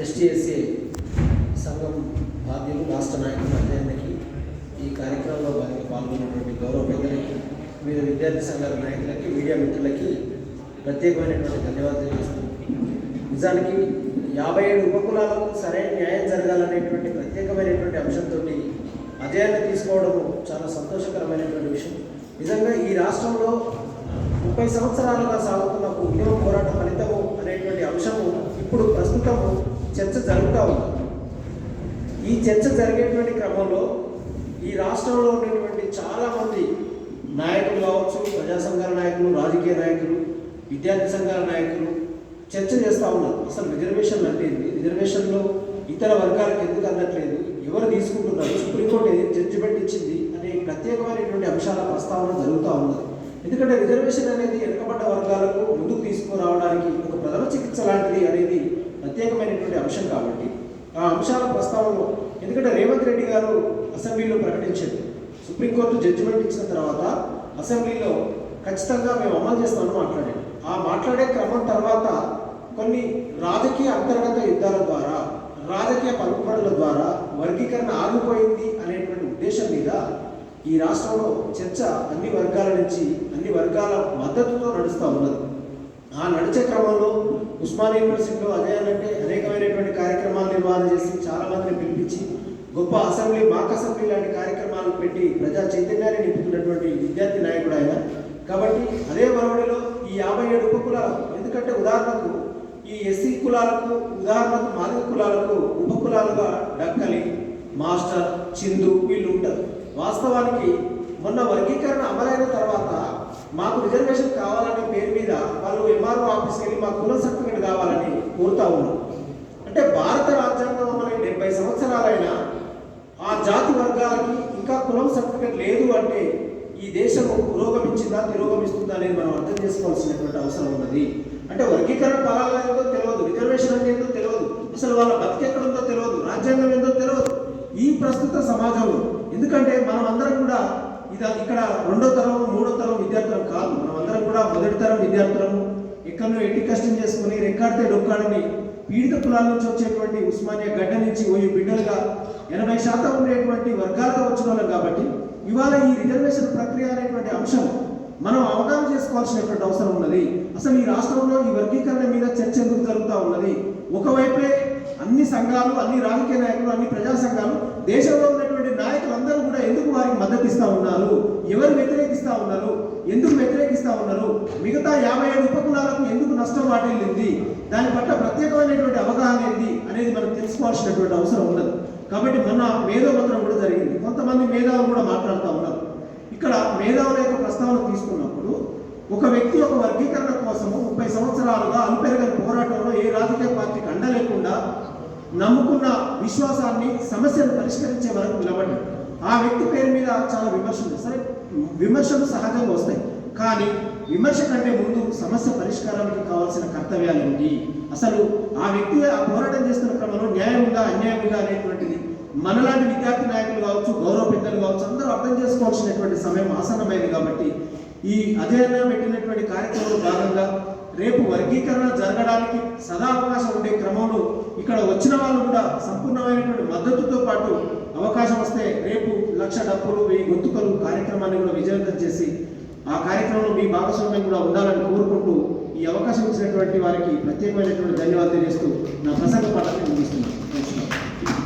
ఎస్టీఎస్ఏ సంఘం బాధ్యులు రాష్ట్ర నాయకులు అధ్యయనకి ఈ కార్యక్రమంలో భాగంగా పాల్గొన్నటువంటి గౌరవ పెద్దలకి వివిధ విద్యార్థి సంఘాల నాయకులకి మీడియా మిత్రులకి ప్రత్యేకమైనటువంటి ధన్యవాదాలు తెలియజేస్తున్నాను నిజానికి యాభై ఏడు ఉపకులాలకు సరైన న్యాయం జరగాలనేటువంటి ప్రత్యేకమైనటువంటి అంశంతో అధ్యయనం తీసుకోవడం చాలా సంతోషకరమైనటువంటి విషయం. నిజంగా ఈ రాష్ట్రంలో ముప్పై సంవత్సరాలుగా సాగుతున్న ఉద్యమ పోరాట ఫలితము అనేటువంటి అంశము ఇప్పుడు ప్రస్తుతము చర్చ జరుగుతూ ఉంది. ఈ చర్చ జరిగేటువంటి క్రమంలో ఈ రాష్ట్రంలో ఉన్నటువంటి చాలామంది నాయకులు కావచ్చు ప్రజా సంఘాల నాయకులు రాజకీయ నాయకులు విద్యార్థి సంఘాల నాయకులు చర్చ చేస్తూ ఉన్నారు. అసలు రిజర్వేషన్ అంటే ఏంటి? రిజర్వేషన్లో ఇతర వర్గాలకు ఎందుకు అందట్లేదు? ఎవరు తీసుకుంటున్నారు? సుప్రీంకోర్టు ఏది జడ్జిమెంట్ ఇచ్చింది అనే ప్రత్యేకమైనటువంటి అంశాల ప్రస్తావన జరుగుతూ ఉన్నది. ఎందుకంటే రిజర్వేషన్ అనేది వెనుకబడ్డ వర్గాలకు ముందుకు తీసుకురావడానికి ఒక ప్రథమ చికిత్స లాంటిది అనేది ప్రత్యేకమైనటువంటి అంశం కాబట్టి ఆ అంశాల ప్రస్తావనలో ఎందుకంటే రేవంత్ రెడ్డి గారు అసెంబ్లీలో ప్రకటించారు. సుప్రీంకోర్టు జడ్జిమెంట్ ఇచ్చిన తర్వాత అసెంబ్లీలో ఖచ్చితంగా మేము అమలు చేస్తామని మాట్లాడాడు ఆ మాట్లాడే క్రమం తర్వాత కొన్ని రాజకీయ అంతర్గత యుద్ధాల ద్వారా రాజకీయ పలుకుబడుల ద్వారా వర్గీకరణ ఆగిపోయింది అనేటువంటి ఉద్దేశం మీద ఈ రాష్ట్రంలో చర్చ అన్ని వర్గాల నుంచి అన్ని వర్గాల మద్దతుతో నడుస్తూ ఉన్నది. ఆ నడిచే క్రమంలో ఉస్మాన్ యూనివర్సిటీలో అదేనంటే అంటే అనేకమైనటువంటి కార్యక్రమాలు నిర్వహణ చేసి చాలా మందిని పిలిపించి గొప్ప అసెంబ్లీ మాక్ అసెంబ్లీ లాంటి కార్యక్రమాలు పెట్టి ప్రజా చైతన్యాన్ని నింపుతున్నటువంటి విద్యార్థి నాయకుడు ఆయన. కాబట్టి అదే వరవడిలో ఈ యాభై ఏడు ఉపకులాలకు ఎందుకంటే ఉదాహరణకు ఈ ఎస్సీ కులాలకు ఉదాహరణకు మాదిక కులాలకు ఉపకులాలుగా డక్కలి మాస్టర్ చిందు వీళ్ళు ఉంటారు. వాస్తవానికి మొన్న వర్గీకరణ అమలైన తర్వాత మాకు రిజర్వేషన్ కావాలనే పేరు ఆఫీస్కి కుల సర్టిఫికేట్ కావాలని కోరుతా ఉన్నాం. అంటే భారత రాజ్యాంగం అమలై డెబ్బై సంవత్సరాలైనా ఆ జాతి వర్గాలకి ఇంకా కులం సర్టిఫికేట్ లేదు అంటే ఈ దేశం పురోగమించిందా తిరోగమిస్తుందా అనేది మనం అర్థం చేసుకోవాల్సినటువంటి అవసరం ఉన్నది. అంటే వర్గీకరణ ఫలాలు ఏందో తెలియదు రిజర్వేషన్ అంటే ఏందో తెలియదు అసలు వాళ్ళ బతికెక్కడుందో తెలియదు రాజ్యాంగం ఏందో తెలియదు. ఈ ప్రస్తుత సమాజంలో ఎందుకంటే మనం అందరం కూడా ఇది ఇక్కడ రెండో తరం మూడో తరం విద్యార్థులం కాదు మనం అందరం కూడా మొదటి తరం విద్యార్థులము. ఎక్కడో ఎట్టి కష్టం చేసుకుని రెక్కాడితే డొక్కాడని పీడిత కులాల నుంచి వచ్చేటువంటి ఉస్మానియా గడ్డ నుంచి ఓయి బిడ్డలుగా ఎనభై శాతం ఉండేటువంటి వర్గాలుగా వచ్చిన వాళ్ళం కాబట్టి ఇవాళ ఈ రిజర్వేషన్ ప్రక్రియ అనేటువంటి అంశం మనం అవగాహన చేసుకోవాల్సినటువంటి అవసరం ఉన్నది. అసలు ఈ రాష్ట్రంలో ఈ వర్గీకరణ మీద చర్చ ఎందుకు జరుగుతూ ఉన్నది? ఒకవైపే అన్ని సంఘాలు అన్ని రాజకీయ నాయకులు అన్ని ప్రజా సంఘాలు దేశంలో ఉన్నటువంటి నాయకులందరూ కూడా ఎందుకు వారికి మద్దతు ఇస్తూ ఉన్నారు? ఎవరు వ్యతిరేకిస్తా ఉన్నారు ఎందుకు వ్యతిరేకిస్తా ఉన్నారు? మిగతా యాభై ఏడు ఉపకులాలకు ఎందుకు నష్టం వాటిల్లింది? దాని పట్ల ప్రత్యేకమైనటువంటి అవగాహన ఏంది అనేది మనం తెలుసుకోవాల్సినటువంటి అవసరం ఉన్నది. కాబట్టి మొన్న మేధోపత్రం కూడా జరిగింది. కొంతమంది మేధావులు కూడా మాట్లాడుతూ ఉన్నారు. ఇక్కడ మేధావుల యొక్క ప్రస్తావన తీసుకున్నప్పుడు ఒక వ్యక్తి ఒక వర్గీకరణ కోసము ముప్పై సంవత్సరాలుగా అల్పెరగని పోరాటంలో ఏ రాజకీయ పార్టీకి అండలేకుండా నమ్ముకున్న విశ్వాసాన్ని సమస్యను పరిష్కరించే వరకు నిలబడ్డాడు. ఆ వ్యక్తి పేరు మీద చాలా విమర్శలు సరే విమర్శలు సహజంగా వస్తాయి. కానీ విమర్శ కంటే ముందు సమస్య పరిష్కారానికి కావాల్సిన కర్తవ్యాలు ఉంది అసలు ఆ వ్యక్తి ఆ పోరాటం చేస్తున్న క్రమంలో న్యాయం ఉందా అన్యాయం ఉందా అనేటువంటిది మనలాంటి విద్యార్థి నాయకులు కావచ్చు గౌరవ పెద్దలు కావచ్చు అందరూ అర్థం చేసుకోవాల్సినటువంటి సమయం ఆసన్నమైంది కాబట్టి ఈ అధ్యయనం పెట్టినటువంటి కార్యక్రమంలో భాగంగా రేపు వర్గీకరణ జరగడానికి సదా అవకాశం ఉండే క్రమంలో ఇక్కడ వచ్చిన వాళ్ళు కూడా సంపూర్ణమైనటువంటి మద్దతుతో పాటు రేపు లక్ష డబ్బులు వెయ్యి గొంతుకలు కార్యక్రమాన్ని కూడా విజయవంతం చేసి ఆ కార్యక్రమంలో మీ భాగస్వామ్యం కూడా ఉండాలని కోరుకుంటూ ఈ అవకాశం ఇచ్చినటువంటి వారికి ప్రత్యేకమైనటువంటి ధన్యవాదాలు తెలియజేస్తూ నా ప్రసంగ పాఠాన్ని ముగిస్తున్నాను.